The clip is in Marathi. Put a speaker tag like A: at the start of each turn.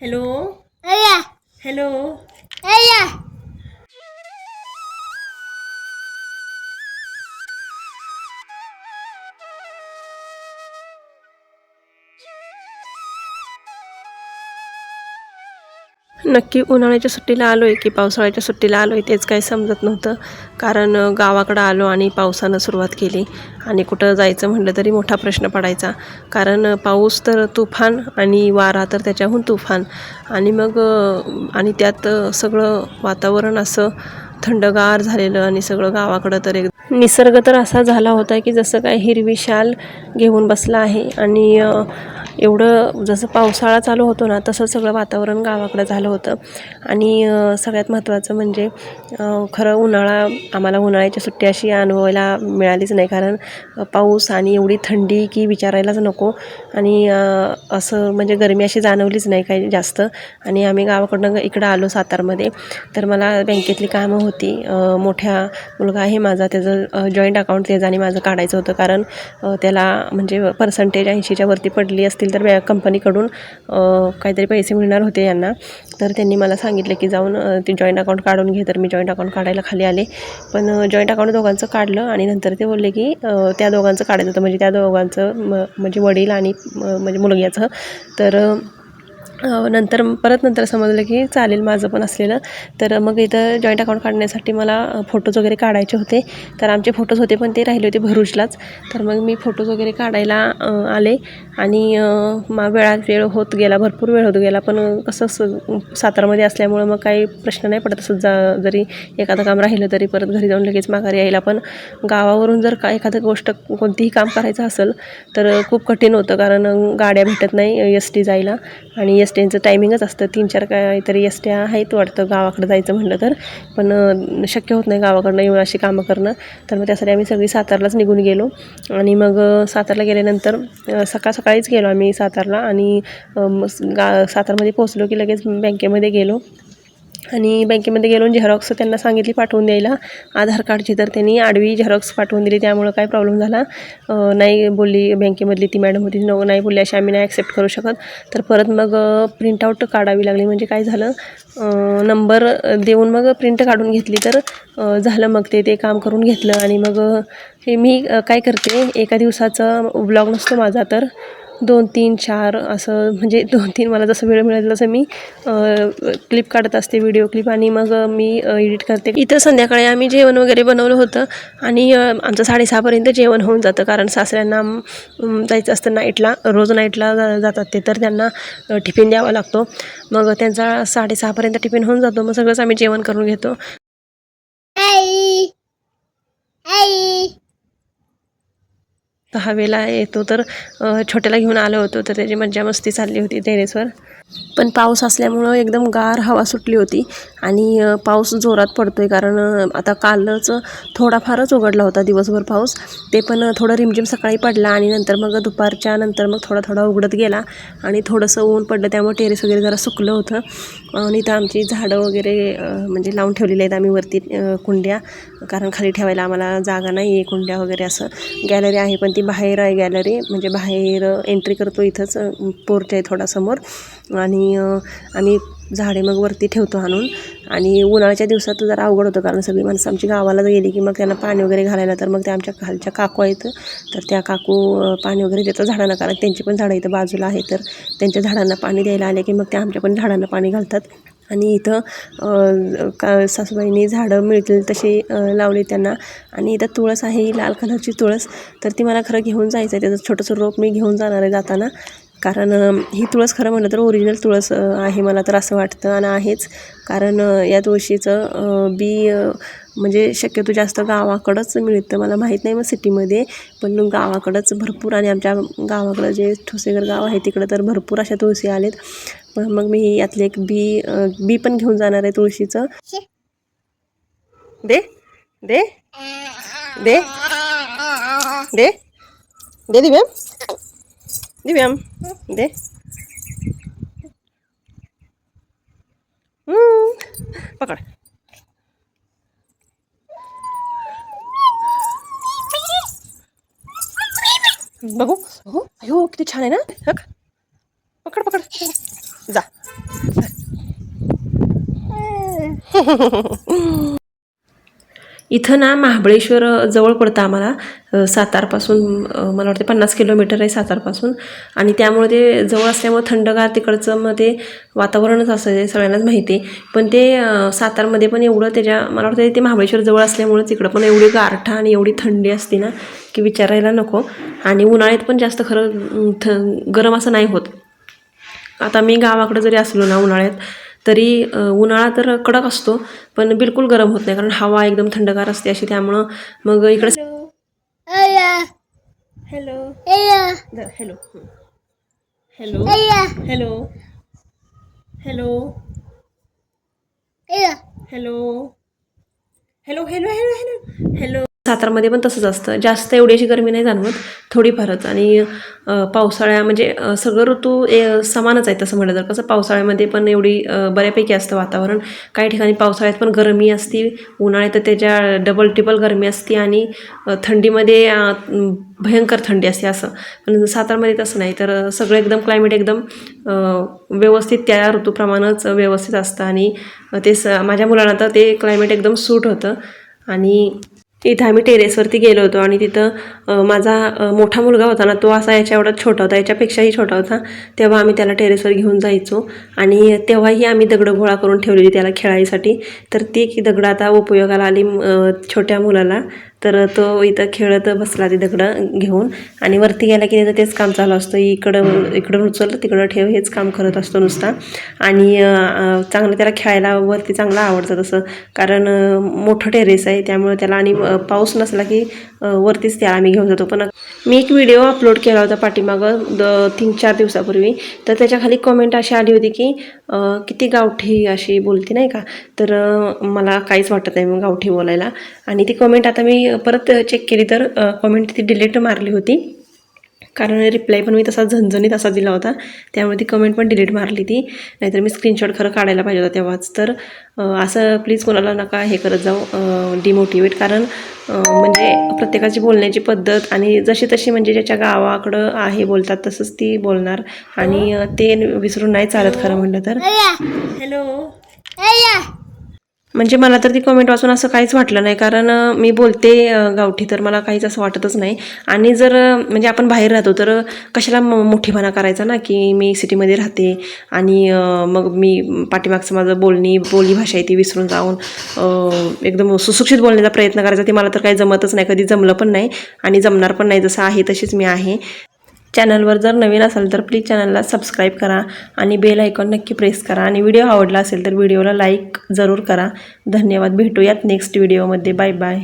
A: हॅलो
B: अय्या
A: नक्की उन्हाळ्याच्या सुट्टीला आलो आहे की पावसाळ्याच्या सुट्टीला आलो आहे तेच काही समजत नव्हतं. कारण गावाकडं आलो आणि पावसानं सुरुवात केली. आणि कुठं जायचं म्हटलं तरी मोठा प्रश्न पडायचा. कारण पाऊस तर तुफान आणि वारा तर त्याच्याहून तुफान. आणि मग आणि त्यात सगळं वातावरण असं थंडगार झालेलं आणि सगळं गावाकडं तर एक निसर्ग तर असा झाला होता की जसं काय हिरवी शाल घेऊन बसला आहे आणि एवढं जसं पावसाळा चालू होतो ना तसं सगळं वातावरण गावाकडं झालं होतं. आणि सगळ्यात महत्त्वाचं म्हणजे खरं उन्हाळा आम्हाला उन्हाळ्याची सुट्टी अशी अनुभवायला मिळालीच नाही. कारण पाऊस आणि एवढी थंडी की विचारायलाच नको. आणि असं म्हणजे गरमी अशी जाणवलीच नाही काही जास्त. आणि आम्ही गावाकडनं इकडं आलो सातारमध्ये. तर मला बँकेतली कामं होती. होती. मोठ्या मुलगा आहे माझा त्याचं जॉईंट अकाउंट त्याचं आणि माझं काढायचं होतं कारण त्याला म्हणजे पर्सेंटेज ऐंशीच्या वरती पडली असतील तर बॅ कंपनीकडून काहीतरी पैसे मिळणार होते यांना. तर त्यांनी मला सांगितलं की जाऊन ती ते जॉईंट अकाउंट काढून घे. तर मी जॉईंट अकाउंट काढायला खाली आले. पण जॉईंट अकाउंट दोघांचं काढलं आणि नंतर ते बोलले की त्या दोघांचं काढायचं होतं. म्हणजे त्या दोघांचं म म्हणजे वडील आणि म्हणजे मुलग्याचं. तर नंतर परत नंतर समजलं की चालेल माझं पण असलेलं. तर मग इथं जॉईंट अकाउंट काढण्यासाठी मला फोटोज वगैरे काढायचे होते. तर आमचे फोटोज होते पण ते राहिले होते भरुचलाच. तर मग मी फोटोज वगैरे काढायला आले. आणि मा वेळात वेळ होत गेला भरपूर वेळ होत गेला. पण कसं स- सातारमध्ये असल्यामुळं मग काही प्रश्न नाही पडत. असं जा जरी एखादं काम राहिलं तरी परत घरी जाऊन लगेच माघारी यायला. पण गावावरून जर का एखादं गोष्ट कोणतीही काम करायचं असेल तर खूप कठीण होतं. कारण गाड्या भेटत नाही एस टी जायला. आणि एस टीचं टायमिंगच असतं. तीन चार काहीतरी एस ट्या आहेत वाटतं गावाकडं जायचं म्हटलं तर. पण शक्य होत नाही गावाकडनं येऊन अशी कामं करणं. तर मग त्यासाठी आम्ही सगळी सातारलाच निघून गेलो. आणि मग सातारला गेल्यानंतर सकाळ सकाळीच गेलो आम्ही सातारला. आणि गा सातारमध्ये पोहोचलो की लगेच बँकेमध्ये गेलो. आणि बँकेमध्ये गेलो झेरॉक्स त्यांना सांगितली पाठवून द्यायला. आधार कार्डची तर त्यांनी आडवी झेरॉक्स पाठवून दिली त्यामुळं काय प्रॉब्लेम झाला. नाही बोलली बँकेमधली ती मॅडम होती नो नाही बोलली अशी आम्ही नाही ॲक्सेप्ट करू शकत. तर परत मग प्रिंटआउट काढावी लागली. म्हणजे काय झालं नंबर देऊन मग प्रिंट काढून घेतली तर झालं मग ते ते काम करून घेतलं. आणि मग हे मी काय करते एका दिवसाचा ब्लॉग नसतो माझा तर दोन तीन चार असं म्हणजे दोन तीन मला जसं वेळ मिळेल तसं मी क्लिप काढत असते व्हिडिओ क्लिप आणि मग मी एडिट करते. इथं संध्याकाळी आम्ही जेवण वगैरे बनवलं होतं आणि आमचं साडेसहापर्यंत जेवण होऊन जातं कारण सासऱ्यांना जायचं असतं नाईटला रोज नाईटला जा- जातात ते तर त्यांना टिफिन द्यावा लागतो. मग त्यांचा साडेसहापर्यंत टिफिन होऊन जातो मग सगळंच आम्ही जेवण करून घेतो. हवेला येतो. तर छोट्याला घेऊन आलो होतो तर त्याची मज्जा मस्ती चालली होती टेरेसवर. पण पाऊस असल्यामुळं एकदम गार हवा सुटली होती आणि पाऊस जोरात पडतोय कारण आता कालच थोडाफारच उघडला होता दिवसभर पाऊस. ते पण थोडं रिमझिम सकाळी पडला आणि नंतर मग दुपारच्या नंतर मग थोडा थोडा उघडत गेला आणि थोडंसं ऊन पडलं. त्यामुळे टेरेस वगैरे जरा सुकलं होतं. आणि इथं आमची झाडं वगैरे म्हणजे लावून ठेवलेली आहेत आम्ही वरती कुंड्या. कारण खाली ठेवायला आम्हाला जागा नाही आहे कुंड्या वगैरे असं. गॅलरी आहे पण ती बाहेर आहे गॅलरी म्हणजे बाहेर एंट्री करतो इथंच पोर्च आहे थोडा समोर आणि आम्ही झाडे मग वरती ठेवतो आणून. आणि उन्हाळ्याच्या दिवसात जरा अवघड होतं कारण सगळी माणसं आमची गावाला गेली की मग त्यांना पाणी वगैरे घालायला तर मग ते आमच्या खालच्या काकू आहेत. तर त्या काकू पाणी वगैरे देतात झाडांना कारण त्यांची पण झाडं इथं बाजूला आहे तर त्यांच्या झाडांना पाणी द्यायला आले की मग त्या आमच्या पण झाडांना पाणी घालतात. आणि इथं का सासूबाईंनी झाडं मिळतील तशी लावले लावली त्यांना. आणि इथं तुळस आहे ही लाल कलरची तुळस. तर ती मला खरं घेऊन जायचं आहे त्याचं छोटंसं रोप मी घेऊन जाणार आहे जाताना. कारण ही तुळस खरं म्हटलं तर ओरिजिनल तुळस आहे मला तर असं वाटतं आणि आहेच. कारण या तुळशीचं बी म्हणजे शक्यतो जास्त गावाकडंच मिळतं. मला माहीत नाही मग सिटीमध्ये पण गावाकडंच भरपूर आणि आमच्या गावाकडं जे ठोसेघर गाव आहे तिकडं तर भरपूर अशा तुळशी आलेत. पण मग मी यातले एक बी बी पण घेऊन जाणार आहे तुळशीचं. दे दे दे दे दे दिव्याम दिव्याम दे हम्म. पकड बघू बघू अयो किती छान आहे ना हक पकड पकड जा इथं ना महाबळेश्वर जवळ पडतं आम्हाला. सातारपासून मला वाटते पन्नास किलोमीटर आहे सातारपासून. आणि त्यामुळे ते जवळ असल्यामुळे थंडगार तिकडचं मग ते वातावरणच असं आहे सगळ्यांनाच माहिती आहे. पण ते सातारमध्ये पण एवढं त्याच्या मला वाटतं ते महाबळेश्वर जवळ असल्यामुळे तिकडं पण एवढी गारठा आणि एवढी थंडी असते ना की विचारायला नको. आणि उन्हाळ्यात पण जास्त खरं थ गरम असं नाही होत. आता मी गावाकडं जरी असलो ना उन्हाळ्यात तरी उन्हाळा तर कडक असतो पण बिलकुल गरम होत नाही कारण हवा एकदम थंडगार असते अशी त्यामुळं मग इकडे hello hello hello hello hello hello hello hello hello hello hello सातारमध्ये पण तसंच असतं. जास्त एवढी अशी गरमी नाही जाणवत थोडीफारच आणि पावसाळ्या म्हणजे सगळं ऋतू ए समानच आहे तसं म्हटलं तर. कसं पावसाळ्यामध्ये पण एवढी बऱ्यापैकी असतं वातावरण. काही ठिकाणी पावसाळ्यात पण गरमी असते उन्हाळ्यात तर त्याच्या डबल टिबल गरमी असते आणि थंडीमध्ये भयंकर थंडी असते असं. पण सातारमध्ये तसं नाही. तर सगळं एकदम क्लायमेट एकदम व्यवस्थित त्या ऋतूप्रमाणेच व्यवस्थित असतं. आणि ते स माझ्या मुलांना तर ते क्लायमेट एकदम सूट होतं. आणि इथं आम्ही टेरेसवरती गेलो होतो आणि तिथं माझा मोठा मुलगा होता ना तो असा याच्या एवढा छोटा होता याच्यापेक्षाही छोटा होता. तेव्हा आम्ही त्याला टेरेसवर घेऊन जायचो. आणि तेव्हाही आम्ही दगडं गोळा करून ठेवलेली त्याला खेळायसाठी तर ती की दगडं आता उपयोगाला आली छोट्या मुलाला. तर तो इथं खेळत बसला ते दगडं घेऊन. आणि वरती गेला की त्याचं तेच काम चालू असतं. इकडं इकडं उचल तिकडं ठेव हेच काम करत असतो नुसता. आणि चांगलं त्याला खेळायला वरती चांगलं आवडतं तसं. कारण मोठं टेरेस आहे. त्यामुळे त्याला आणि पाऊस नसला की वरतीच त्याला आम्ही घेऊन जातो. पण मी एक व्हिडिओ अपलोड केला होता पाठीमागं द तीन चार दिवसापूर्वी. तर त्याच्याखाली कमेंट अशी आली होती की किती गावठी अशी बोलते नाही का? तर मला काहीच वाटत नाही मग गावठी बोलायला. आणि ती कमेंट आता मी परत चेक केली तर कमेंट ती डिलीट मारली होती. कारण रिप्लाय पण मी तसा झणझणीत असा दिला होता. त्यामुळे ती कमेंट पण डिलीट मारली ती. नाहीतर मी स्क्रीनशॉट खरं काढायला पाहिजे होता तेव्हाच. तर असं प्लीज कोणाला नका हे करत जाऊ डिमोटिवेट कारण म्हणजे प्रत्येकाची बोलण्याची पद्धत आणि जशी तशी म्हणजे ज्याच्या गावाकडं आहे बोलतात तसंच ती बोलणार. आणि ते विसरून नाही चालत खरं म्हणलं तर. हॅलो. म्हणजे मला तर ती कमेंट वाचून असं काहीच वाटलं नाही. कारण मी बोलते गावठी तर मला काहीच असं वाटतच नाही. आणि जर म्हणजे आपण बाहेर राहतो तर कशाला म मोठीपणा करायचा ना? की मी सिटीमध्ये राहते आणि मग मी पाठीमागचं माझं बोलणी बोली भाषा आहे ती विसरून जाऊन एकदम सुशिक्षित बोलण्याचा प्रयत्न करायचा ते मला तर काही जमतच नाही. कधी जमलं पण नाही आणि जमणार पण नाही. जसं आहे तशीच मी आहे. चॅनलवर जर नवीन असाल तर प्लीज चॅनलला सबस्क्राईब करा आणि बेल ऐकून नक्की प्रेस करा. आणि व्हिडिओ आवडला असेल तर व्हिडिओला लाईक जरूर करा. धन्यवाद. भेटूयात नेक्स्ट व्हिडिओमध्ये. Bye bye.